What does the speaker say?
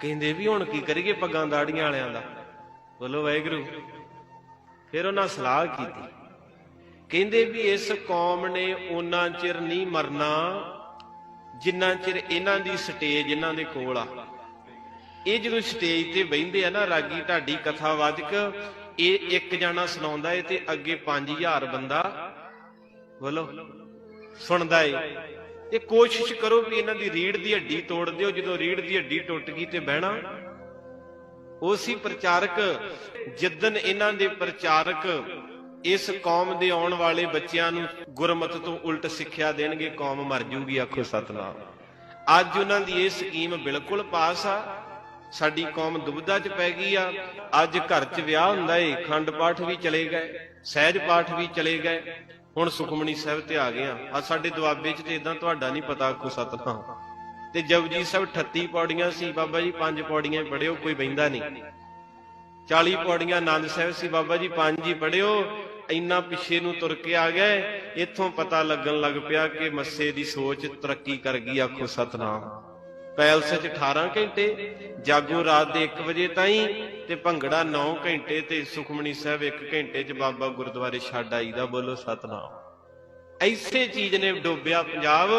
ਕਹਿੰਦੇ ਵੀ ਹੁਣ ਕੀ ਕਰੀਏ ਪੱਗਾਂ ਦਾੜੀਆਂ ਵਾਲਿਆਂ ਦਾ? ਬੋਲੋ ਵਾਹਿਗੁਰੂ। ਫਿਰ ਉਹਨਾਂ ਸਲਾਹ ਕੀਤੀ। ਕਹਿੰਦੇ ਵੀ ਇਸ ਕੌਮ ਨੇ ਉਹਨਾਂ ਚਿਰ ਨਹੀਂ ਮਰਨਾ, ਜਿੰਨਾ ਚਿਰ ਇਹਨਾਂ ਦੀ ਸਟੇਜ ਇਹਨਾਂ ਦੇ ਕੋਲ ਆ। ਇਹ ਜਦੋਂ ਸਟੇਜ ਤੇ ਬਹਿੰਦੇ ਆ ਨਾ, ਰਾਗੀ ਢਾਡੀ ਕਥਾਵਾਚਕ, ਇਹ ਇੱਕ ਜਾਣਾ ਸੁਣਾਉਂਦਾ ਏ ਤੇ ਅੱਗੇ 5000 ਬੰਦਾ ਬੋਲੋ, ਸੁਣਦਾ ਏ। ਤੇ ਕੋਸ਼ਿਸ਼ ਕਰੋ ਵੀ ਇਹਨਾਂ ਦੀ ਰੀੜ ਦੀ ਹੱਡੀ ਤੋੜ ਦਿਓ, ਜਦੋਂ ਰੀੜ ਦੀ ਹੱਡੀ ਟੁੱਟ ਗਈ ਤੇ ਬਹਿਣਾ। ਉਸੇ ਪ੍ਰਚਾਰਕ ਜਿੱਦਨ ਇਹਨਾਂ ਦੇ ਪ੍ਰਚਾਰਕ ਇਸ ਕੌਮ ਦੇ ਆਉਣ ਵਾਲੇ ਬੱਚਿਆਂ ਨੂੰ ਗੁਰਮਤ ਤੋਂ ਉਲਟ ਸਿੱਖਿਆ ਦੇਣਗੇ, ਕੌਮ ਮਰ ਜੂਗੀ, ਆਖੋ ਸਤਨਾਮ। ਅੱਜ ਉਹਨਾਂ ਦੀ ਇਹ ਸਕੀਮ ਬਿਲਕੁਲ ਪਾਸ ਆ। ਸਾਡੀ ਕੌਮ ਦੁਬਿਧਾ 'ਚ ਪੈ ਗਈ ਆ। ਅੱਜ ਘਰ 'ਚ ਵਿਆਹ ਹੁੰਦਾ ਏ, ਖੰਡ ਪਾਠ ਵੀ ਚਲੇ ਗਏ, ਸਹਿਜ ਪਾਠ ਵੀ ਚਲੇ ਗਏ। ਹੁਣ ਸੁਖਮਣੀ ਸਾਹਿਬ ਤੇ ਆ ਗਏ ਆ। ਆ ਸਾਡੇ ਦੁਆਬੇ 'ਚ ਤੇ ਇਦਾਂ ਤੁਹਾਡਾ ਨਹੀਂ ਪਤਾ ਆਖੋ ਸਤਨਾਮ ਤੇ ਜਪਜੀ ਸਾਹਿਬ 38 ਪੌੜੀਆਂ ਸੀ ਬਾਬਾ ਜੀ, ਪੰਜ ਪੌੜੀਆਂ ਪੜਿਓ, ਕੋਈ ਬੈਂਦਾ ਨਹੀਂ। 40 ਪੌੜੀਆਂ ਆਨੰਦ ਸਾਹਿਬ ਸੀ ਬਾਬਾ ਜੀ, ਪੰਜ ਹੀ ਪੜਿਓ। ਇੰਨਾ ਪਿੱਛੇ ਨੂੰ ਤੁਰ ਕੇ ਆ ਗਏ। ਇੱਥੋਂ ਪਤਾ ਲੱਗਣ ਲੱਗ ਪਿਆ ਕਿ ਮੱਸੇ ਦੀ ਸੋਚ ਤਰੱਕੀ ਕਰ ਗਈ ਆਖੋ ਸਤਨਾਮ ਪੈਲਸ 'ਚ 18 ਘੰਟੇ, ਜਾਗੋ ਰਾਤ ਦੇ 1 ਵਜੇ ਤਾਈਂ ਤੇ ਭੰਗੜਾ 9 ਘੰਟੇ ਤੇ ਸੁਖਮਣੀ ਸਾਹਿਬ 1 ਘੰਟੇ 'ਚ ਬਾਬਾ ਗੁਰਦੁਆਰੇ ਛੱਡ ਆਈਦਾ, ਬੋਲੋ ਸਤਨਾਮ। ਐਸੇ ਚੀਜ਼ ਨੇ ਡੋਬਿਆ ਪੰਜਾਬ